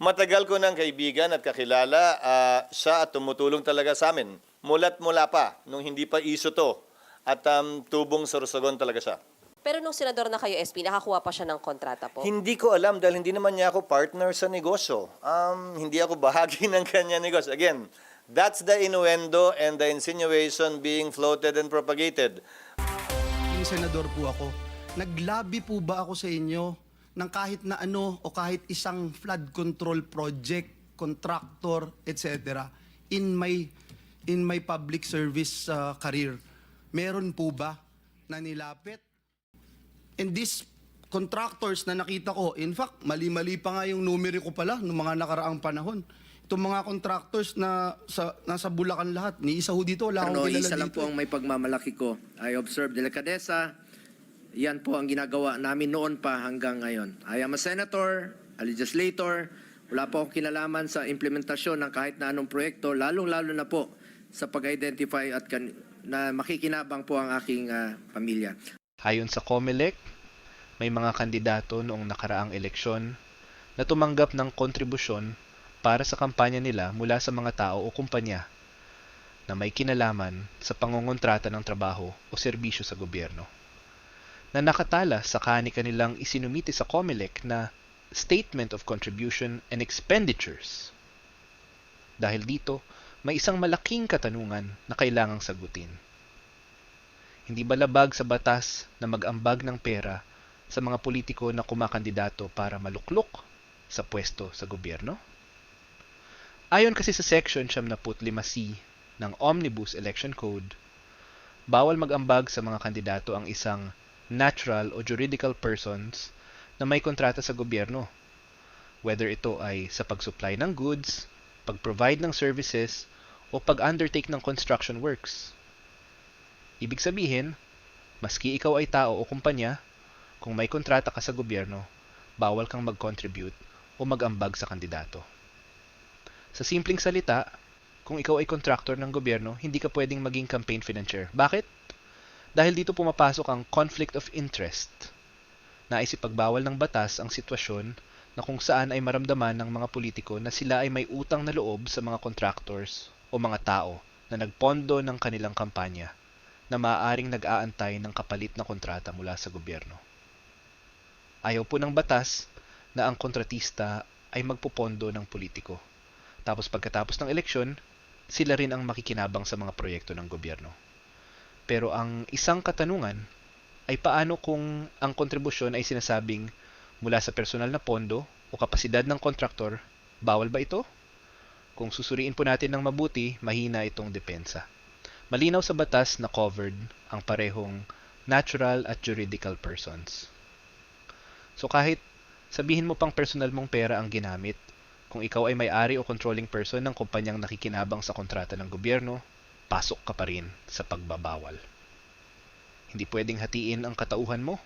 Matagal ko ng kaibigan at kakilala ah, siya at tumutulong talaga sa amin. Mulat mula pa, nung hindi pa iso to. At um, tubong sorsogon talaga siya. Pero nung senador na kayo, SP, nakakuha pa siya ng kontrata po? Hindi ko alam dahil hindi naman niya ako partner sa negosyo. Um, hindi ako bahagi ng kanya negosyo. Again, that's the innuendo and the insinuation being floated and propagated. Yung senador po ako, naglabi po ba ako sa inyo ng kahit na ano o kahit isang flood control project, contractor, etc. in my in my public service uh, career? Meron po ba na nilapit? And these contractors na nakita ko, in fact, mali-mali pa nga yung numero ko pala noong mga nakaraang panahon. Itong mga contractors na sa, nasa Bulacan lahat, ni isa ho dito, wala Ano, akong kilala isa lang dito. po ang may pagmamalaki ko. I observe delicadeza. Yan po ang ginagawa namin noon pa hanggang ngayon. I am a senator, a legislator. Wala po akong kinalaman sa implementasyon ng kahit na anong proyekto, lalong-lalo na po sa pag-identify at na makikinabang po ang aking ah, pamilya. Ayon sa COMELEC, may mga kandidato noong nakaraang eleksyon na tumanggap ng kontribusyon para sa kampanya nila mula sa mga tao o kumpanya na may kinalaman sa pangungontrata ng trabaho o serbisyo sa gobyerno. Na nakatala sa kanika nilang isinumiti sa COMELEC na Statement of Contribution and Expenditures. Dahil dito, may isang malaking katanungan na kailangang sagutin. Hindi ba labag sa batas na mag-ambag ng pera sa mga politiko na kumakandidato para maluklok sa pwesto sa gobyerno? Ayon kasi sa Section 75C ng Omnibus Election Code, bawal mag-ambag sa mga kandidato ang isang natural o juridical persons na may kontrata sa gobyerno, whether ito ay sa pag-supply ng goods, pag-provide ng services, o pag-undertake ng construction works. Ibig sabihin, maski ikaw ay tao o kumpanya, kung may kontrata ka sa gobyerno, bawal kang mag-contribute o mag-ambag sa kandidato. Sa simpleng salita, kung ikaw ay contractor ng gobyerno, hindi ka pwedeng maging campaign financier. Bakit? Dahil dito pumapasok ang conflict of interest. Nais ipagbawal ng batas ang sitwasyon na kung saan ay maramdaman ng mga politiko na sila ay may utang na loob sa mga contractors o mga tao na nagpondo ng kanilang kampanya na maaaring nag-aantay ng kapalit na kontrata mula sa gobyerno. Ayaw po ng batas na ang kontratista ay magpupondo ng politiko. Tapos pagkatapos ng eleksyon, sila rin ang makikinabang sa mga proyekto ng gobyerno. Pero ang isang katanungan ay paano kung ang kontribusyon ay sinasabing mula sa personal na pondo o kapasidad ng kontraktor, bawal ba ito? Kung susuriin po natin ng mabuti, mahina itong depensa. Malinaw sa batas na covered ang parehong natural at juridical persons. So kahit sabihin mo pang personal mong pera ang ginamit, kung ikaw ay may-ari o controlling person ng kumpanyang nakikinabang sa kontrata ng gobyerno, pasok ka pa rin sa pagbabawal. Hindi pwedeng hatiin ang katauhan mo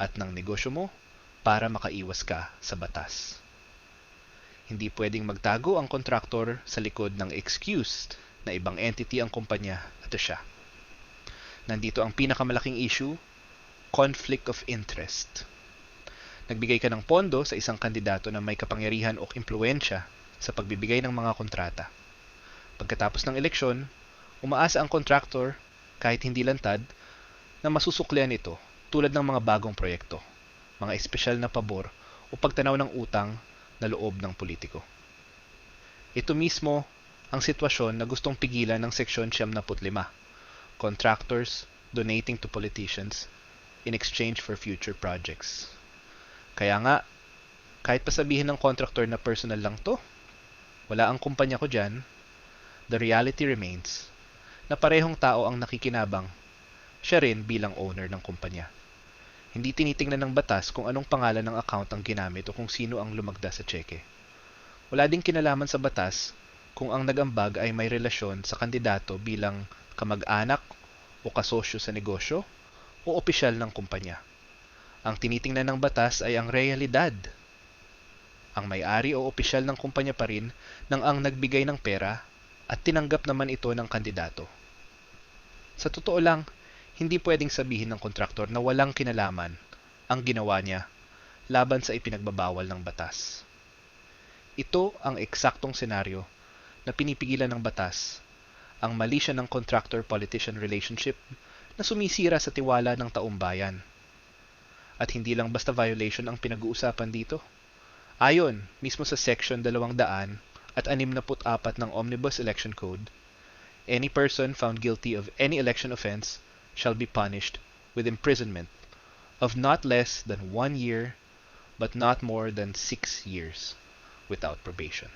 at ng negosyo mo para makaiwas ka sa batas. Hindi pwedeng magtago ang kontraktor sa likod ng excuse na ibang entity ang kumpanya at siya. Nandito ang pinakamalaking issue, conflict of interest. Nagbigay ka ng pondo sa isang kandidato na may kapangyarihan o impluensya sa pagbibigay ng mga kontrata. Pagkatapos ng eleksyon, umaasa ang kontraktor, kahit hindi lantad, na masusuklian ito tulad ng mga bagong proyekto, mga espesyal na pabor o pagtanaw ng utang na loob ng politiko. Ito mismo ang sitwasyon na gustong pigilan ng Seksyon 75, Contractors Donating to Politicians in Exchange for Future Projects. Kaya nga, kahit pasabihin ng contractor na personal lang to, wala ang kumpanya ko dyan, the reality remains na parehong tao ang nakikinabang, siya rin bilang owner ng kumpanya. Hindi tinitingnan ng batas kung anong pangalan ng account ang ginamit o kung sino ang lumagda sa tseke. Wala ding kinalaman sa batas kung ang nagambag ay may relasyon sa kandidato bilang kamag-anak o kasosyo sa negosyo o opisyal ng kumpanya. Ang tinitingnan ng batas ay ang realidad. Ang may-ari o opisyal ng kumpanya pa rin ng ang nagbigay ng pera at tinanggap naman ito ng kandidato. Sa totoo lang, hindi pwedeng sabihin ng kontraktor na walang kinalaman ang ginawa niya laban sa ipinagbabawal ng batas. ito ang eksaktong senaryo na pinipigilan ng batas ang mali ng contractor-politician relationship na sumisira sa tiwala ng taong bayan. At hindi lang basta violation ang pinag-uusapan dito. Ayon mismo sa Section 200 at 64 ng Omnibus Election Code, any person found guilty of any election offense shall be punished with imprisonment of not less than one year but not more than six years without probation.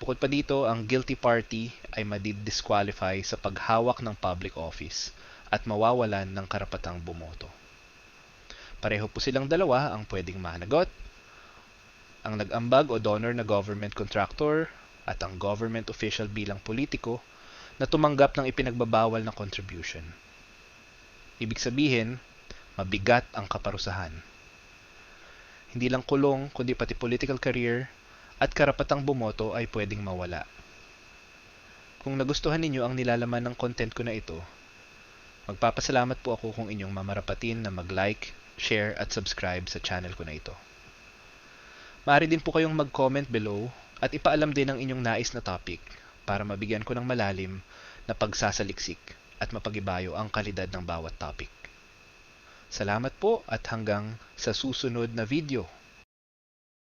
Bukod pa dito, ang guilty party ay madidisqualify sa paghawak ng public office at mawawalan ng karapatang bumoto. Pareho po silang dalawa ang pwedeng managot, ang nag-ambag o donor na government contractor at ang government official bilang politiko na tumanggap ng ipinagbabawal na contribution. Ibig sabihin, mabigat ang kaparusahan. Hindi lang kulong, kundi pati political career at karapatang bumoto ay pwedeng mawala. Kung nagustuhan ninyo ang nilalaman ng content ko na ito, magpapasalamat po ako kung inyong mamarapatin na mag-like, share at subscribe sa channel ko na ito. Maaari din po kayong mag-comment below at ipaalam din ang inyong nais na topic para mabigyan ko ng malalim na pagsasaliksik at mapagibayo ang kalidad ng bawat topic. Salamat po at hanggang sa susunod na video.